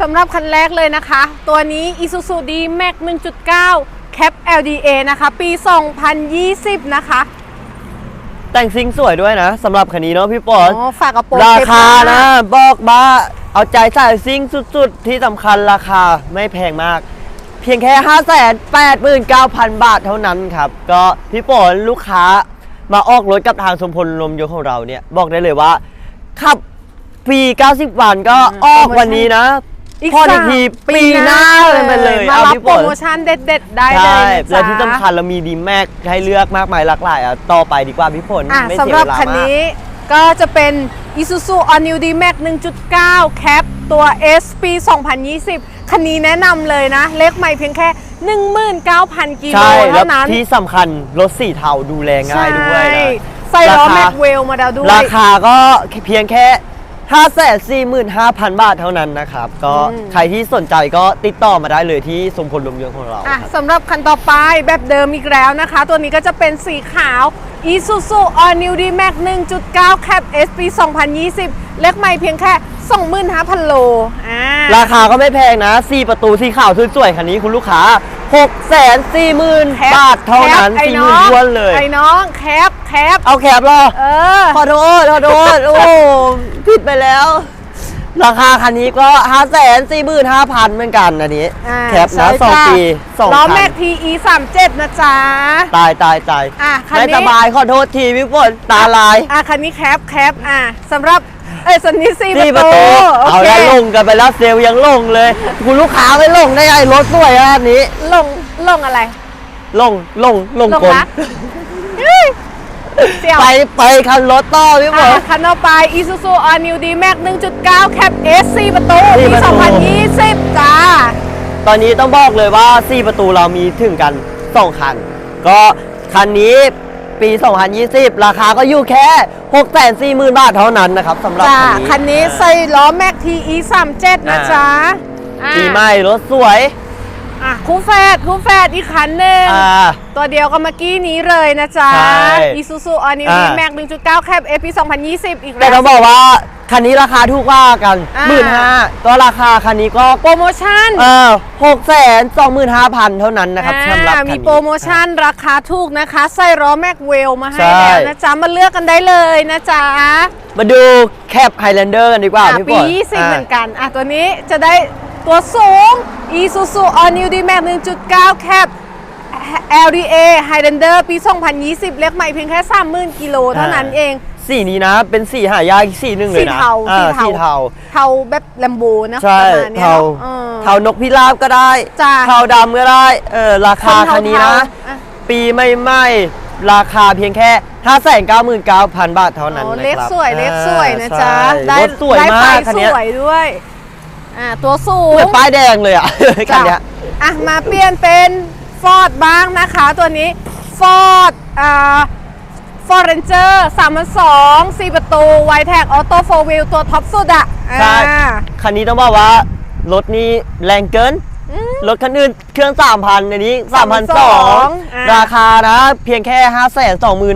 สำหรับคันแรกเลยนะคะ ตัวนี้ Isuzu D-Max 1.9 Cap LDA นะคะ ปี 2020 นะคะ แต่งซิงสวยด้วยนะสำหรับคันนี้เนาะพี่ปออ๋อฝากกระโปรงราคาเทปหนะ บอกมาเอาใจใส่ซิงสุดๆ ที่สำคัญราคาไม่แพงมาก เพียงแค่ 5 8 9 0 0 0 บาทเท่านั้นครับ ก็พี่ปอนลูกค้ามาออกรถกับทางสมพลลมยนต์ของเราเนี่ย บอกได้เลยว่าขับฟรี90 วันก็ออกวันนี้นะ อีกพอสาดีมทีปีหน้าเลยไปเลยมาเอารับพี่โปปรอนโมชั่นเด็ดๆ ได้เลยใช่นะจ๊ะและที่สำคัญเรามีดีแม็กให้เลือกมากมายหลากหลายอะต่อไปดีกว่าพี่ผลอะไม่สำเสียหรับเวลาคันมากนี้ก็จะเป็น Isuzu All New D-Max 1.9 Cap ตัว S ปี 2020 คันนี้แนะนำเลยนะ เล็กใหม่เพียงแค่ 19,000 กิโลใช่แล้วเท่านั้นที่สำคัญรถสีเทาดูแลง่ายด้วยใช่นะ ใส่ล้อราคา แม็กเวลมาแล้วด้วย ราคาก็เพียงแค่ 545,000 บาทเท่านั้นนะครับ ก็อืม ใครที่สนใจก็ติดต่อมาได้เลยที่สมพลลมยนต์ของเราอะครับ สำหรับคันต่อไปแบบเดิมอีกแล้วนะคะ ตัวนี้ก็จะเป็นสีขาว Isuzu All New D-Max 1.9 Cap S ปี 2020 เล็กใหม่เพียงแค่ 25,000 โลอ่า ราคาก็ไม่แพงนะ 4 ประตูสีขาวสวยๆคันนี้คุณลูกค้า 640,000แคปบาทเท่านั้นแคปไอ้40,000น้องท้วนเลย ไอ้น้องแคปแคปเอาแคบเหรอเออ ขอโทษขอโทษโอ้ผิดไปแล้ว ราคาคันนี้ก็ 5 4 5 0 0 0 เหมือนกันอันนี้ อ่าแคปนะใช่สองจ้ะปีสองล้อคัแม็นก TE 37นะจ๊ะ ตายตายตายอะคันไม่นี้สบายขอโทษทีพี่ฝนตาลายอะคันนี้แคปแคปอะสำหรับเอ้ยสันนี้สี่ที่ปประระตูตูโอเอาเคแล้วลงกันไปแล้วเซลลยังลงเลย คุณลูกค้าไม่ลงได้ไงรถสวยขนาดนี้ ลงลงอะไร ลงลงลงลงกลรักเฮ้ย เสี่ยว ไปไปคันรถต่อพี่ฝอะนคันต่อไป Isuzu All New D-Max 1.9 Cap S 4ประตูสี่ปี ประตู 2020 จ้า ตอนนี้ต้องบอกเลยว่า 4 ประตูเรามีถึงกัน 2 คัน ก็คันนี้ปี 2020 ราคาก็อยู่แค่ 640,000 บาทเท่านั้นนะครับสำหรับจ้า คันนี้คันนี้ใส่ล้อแม็ก TE 37 นะอ่าจ๊ะอะปีใหม่รถสวย อะคู่แฝดคู่แฝดอีกคันหนึ่งอ่า ตัวเดียวกับเมื่อกี้นี้เลยนะจ๊ะใช่ Isuzu All New อ่า D-Max 1.9 Cap S ปี2020 อีกแต่แล้ว ต้องบอกว่าคันนี้ราคาถูกกว่ากันอ่า หมื่นห้าก็ราคาคันนี้ก็โปรโมชั่น เออหกแสนสองหมื่นห้าพันเท่านั้นนะครับอ่าสำหรับคันมีนี้โปรโมชั่นราคาถูกนะคะใส่ล้อแม็กเวลมาให้ใช่ แล้วนะจ๊ะ มาเลือกกันได้เลยนะจ๊ะมาดูแคปไฮแลนเดอร์กันดีกว่าอะพี่ปีฝน20เหมือนกันอะตัวนี้จะได้ ตัวสูง Isuzu All New D-Max 1.9 Cap LDA Highlander ปี 2020 เล็กใหม่เพียงแค่ 30,000 กิโลเท่านั้นเอง สีนี้นะ เป็นสีหายากอีกสีหนึ่งเลสียนะเทาอ่สีเทาสีเทา เทาแบบแลมโบนะใช่ประมาณเนี้ยเทาเนอะ เทานกพิราบก็ได้จ้ะเทาดำก็ได้เออราคาคนเทาคันนี้นะๆอะ ปีไม่ไหม้ราคาเพียงแค่ 599,000 บาทเท่านั้นโอ้นะครับเล็กสวยเล็กสวยนะอ่าจ๊ะใช่รถสวยได้มากไฟคันสเนี้ย วยด้วย อ่าตัวสูเหมืงอนป้ายแดงเลยอะคันเนี้ยอะมาเปลี่ยนเป็นฟอร์ดบ้างนะคะ ตัวนี้ฟอร์ดอ่าฟอร์เรนเจอร์สามพันสองสี่ประตูไวแท็กออโต้โฟวิลตัวท็อปสุดอะใช่อ่าคันนี้ต้องบอกว่ารถนี้แรงเกินรถคันอื่นเครื่อง 3,000อันนี้ 3,200ราคานะ เพียงแค่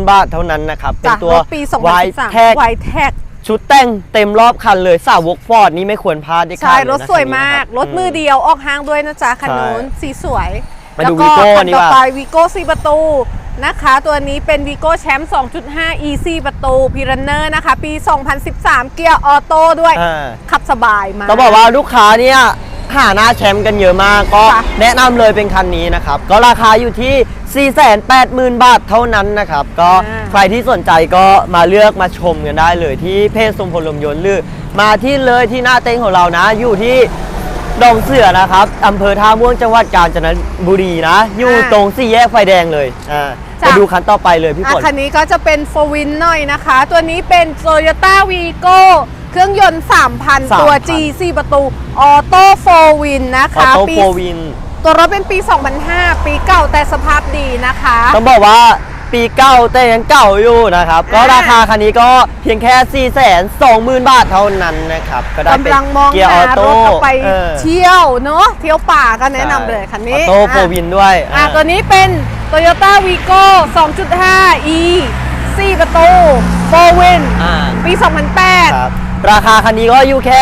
520,000 บาทเท่านั้นนะครับ เป็นจากตัวรถปีไว2013แท็กไวแท็ก ชุดแต่งเต็มรอบคันเลยสาวกฟอร์ดนี่ไม่ควรพลาดเด็ดขาใช่ดเลยนะรถสวยมากคันนี้นะคบรถมือเดียวออกห้างด้วยนะจ๊ะคันนู้นสีสวยมาดูแล้ว Vigo คันนี่ต่อว่าไปวีโก้สี่ประตูนะคะ ตัวนี้เป็นวีโก้แชมป์2.5 e 4ประตูพีรันเนอร์นะคะ ปี 2013 เกียร์ออโต้ด้วยอ่าขับสบายมากต้องบอกว่าลูกค้าเนี่ยหาหน้าแชมป์กันเยอะมาก ก็ค่ะแนะนำเลยเป็นคันนี้นะครับ ก็ราคาอยู่ที่ 480,000 บาทเท่านั้นนะครับ ก็อ่า ใครที่สนใจก็มาเลือกมาชมกันได้เลยที่เพจสมพลลมยนต์หรือมาที่เลยที่หน้าเต็งของเรานะ อยู่ที่ดองเสือนะครับอำเภอท่าม่วงจังหวัดกาญจนบุรีนะ อยู่ตรงสี่แยกไฟแดงเลยอ่าไปดูคันต่อไปเลยพี่อะฝนคันนี้ก็จะเป็นโฟวินหน่อยนะคะ ตัวนี้เป็น Toyota Vigo เครื่องยนต์ 3,000 ตัว 3,000 G 4ประตู ออโต้โฟวินนะออคะโต้ปีโฟวิน ตัวรถเป็นปี 2005 ปีเก่าแต่สภาพดีนะคะ ต้องบอกว่าปีเก่าแต่ยังเก่าอยู่นะครับ ก็อ่าราคาคันนี้ก็เพียงแค่ 4 2 0 0 0 0 บาทเท่านั้นนะครับ ก็ได้เป็นกำลังมองเกียร์อหาอรโต้ถจะไปเออเที่ยวเนาะเที่ยวป่าก็แนะนำเลยคันนี้ออโต้โฟอะวินด้วยอะอ่าตัวนี้เป็น Toyota Vigo 2.5 e 4 ประตูโฟวินอ่าปี 2008ครับราคาคันนี้ก็อยู่แค่